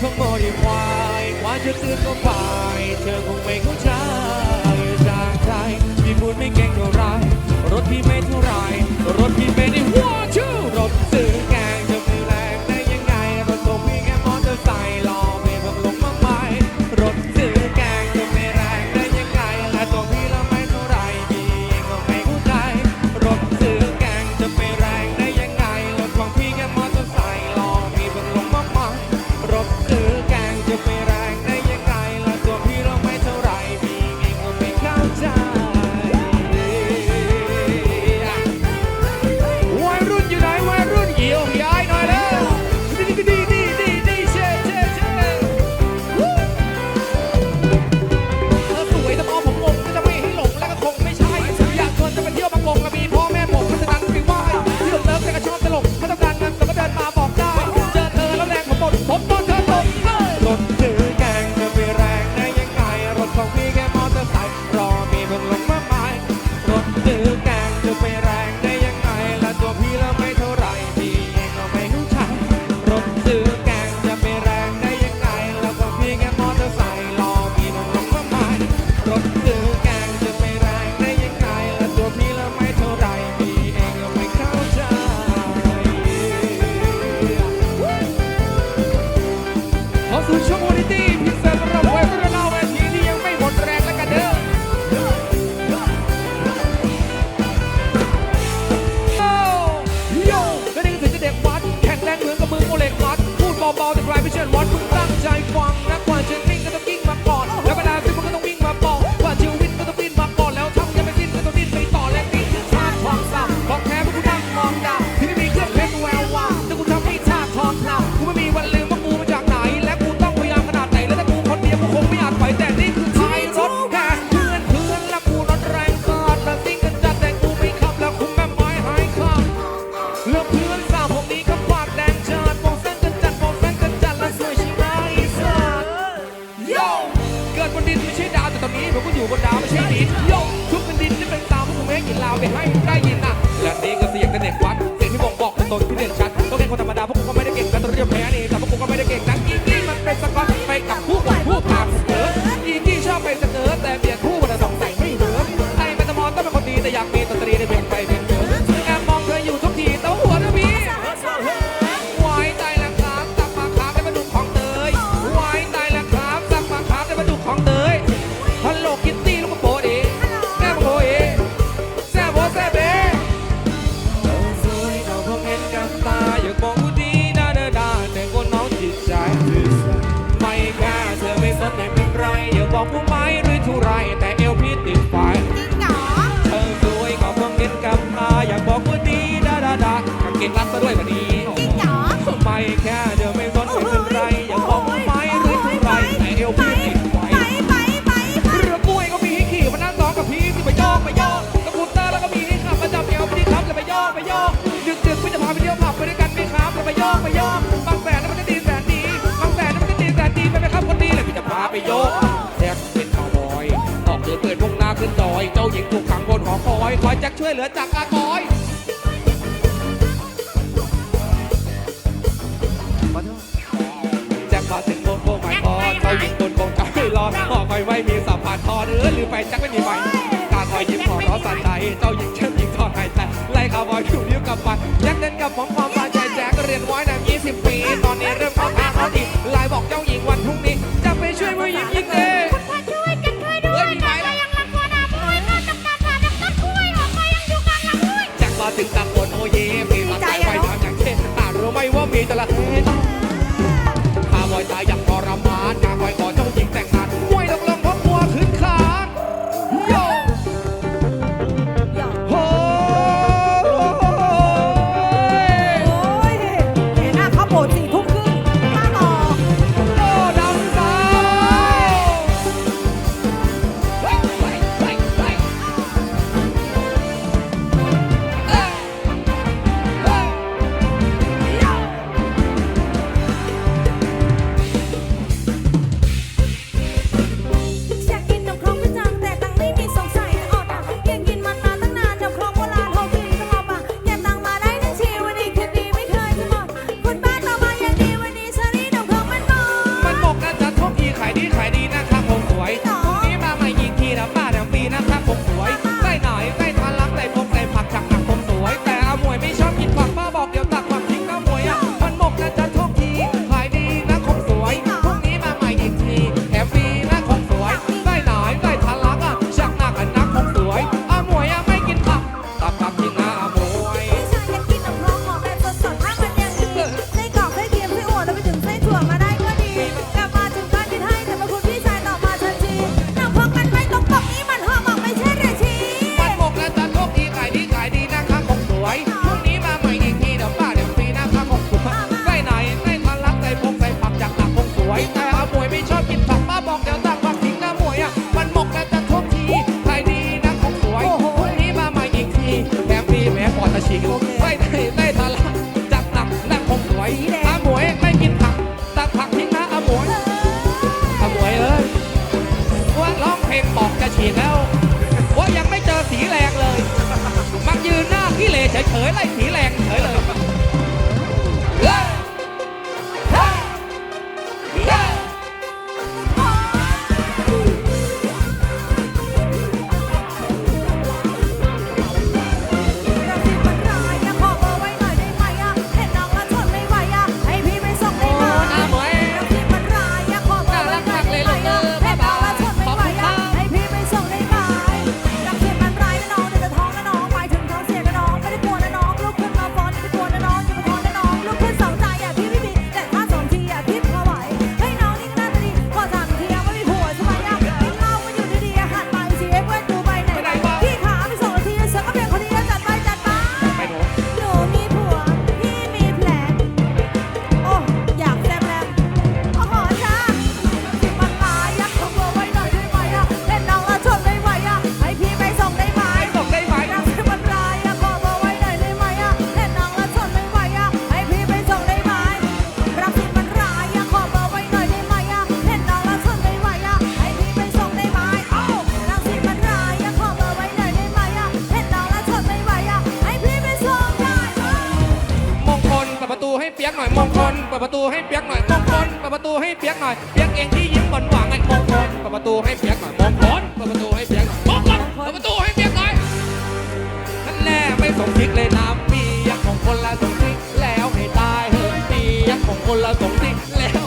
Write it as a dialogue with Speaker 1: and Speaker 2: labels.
Speaker 1: คงโมดีควายควายจะตื่นก็ฝ่าเธอคงไม่เข้า เลือกพื่นสาวผมนี้ก็ปากแดงจัดมองส้นจัดจัดมองส้นจัดจัดและสวยชิงร้สัตโยเกิดบนดินไม่ใช่ดาวแต่ตอนนี้ผมก็อยู่บนดาวไม่ใช่ดินโยทุกเป็นดินที่เป็นสาวผมเองกินลาวไปให้ได้ยินนะและนี่ก็เสียงกระเด็กวัด งรัดซะด้วยวันนี้
Speaker 2: จริงเหรอ
Speaker 1: ไปแค่เดียวไม่สนไม่เป็นไรอย่าบอกไปหรือทุไรแต่เอวพี่ติดไว้
Speaker 2: ไปไปไป
Speaker 1: เรือปุ้ยก็มีขี่มานั่งสองกับพี่พี่ไปโยกไปโยกกับคุณเตอร์แล้วก็มีให้ขับมาจับเอวพี่ครับจะไปโยกไปโอกดึกดึกพี่จะพาไปเที่ยวผับไปด้วยกันพี่ครับจะไปโยกไปโยกบางแสนนั่มันจะดีแสนดีบางแสนนั่มันจะดีแสนดีไปไปครับคนดีเลยพี่จะพาไปยกแจ็คเป็นคาวบอยออกเดินเปิดพงน้าขึ้นดอย เจ้าหญิงถูกขังบนหอคอยคอยแจ็คช่วยเหลือจากอากอย ต่อคอยไว้มีสะพานทอเอื้อหรือไปจักไม่มีไหฟตาคอยยิ้มหัวเราสั่นใจเจ้าหญิงเชิมหญิงทอดหายใจไล่ข่าวบอยอยู่นิ้วกับปันยักเด่นกับผมความปาใจแจ๊กเรียนไว้นาน20 ปี ตอนนี้เริ่มเข้าตาเขาอีไล่บอกเจ้าหญิงวันพรุ่งนี้ จะไปช่วยผู้หญิงยิ่งเล
Speaker 2: ยช่วยกันช่วยด้วยแต่ก็ยังรักตันาบุยก็จำตาขาดต้นคุ้ยออกไปยังอยู่กลางลำ
Speaker 1: บุ้จากรอถึงตะโกนโอเย่มีหลังใจไว้ทำอย่างเช่นตารู้ไหมว่ามีแต่ละ อีกแล้วว่ายังไม่เจอสีแรงเลย มันยื
Speaker 2: นหน้าขี้เหร่
Speaker 1: เฉยๆไล่สีแรงเฉยเลย ประตูให้เปียกหน่อยมงคลเปิดประตูให้เปียกหน่อยเปียกเองที่ยิ้มหวานหวานไอ้มงคลเปิดประตูให้เปียกหน่อยมงคลเปิดประตูให้เปียกหน่อยมงคลเปิดประตูให้เปียกหน่อยนั่นแน่ไม่สมทิดเลยนะเปียกของคนละสมทิดแล้วให้ตายเถอะเปียกของคนละสมทิดแล้ว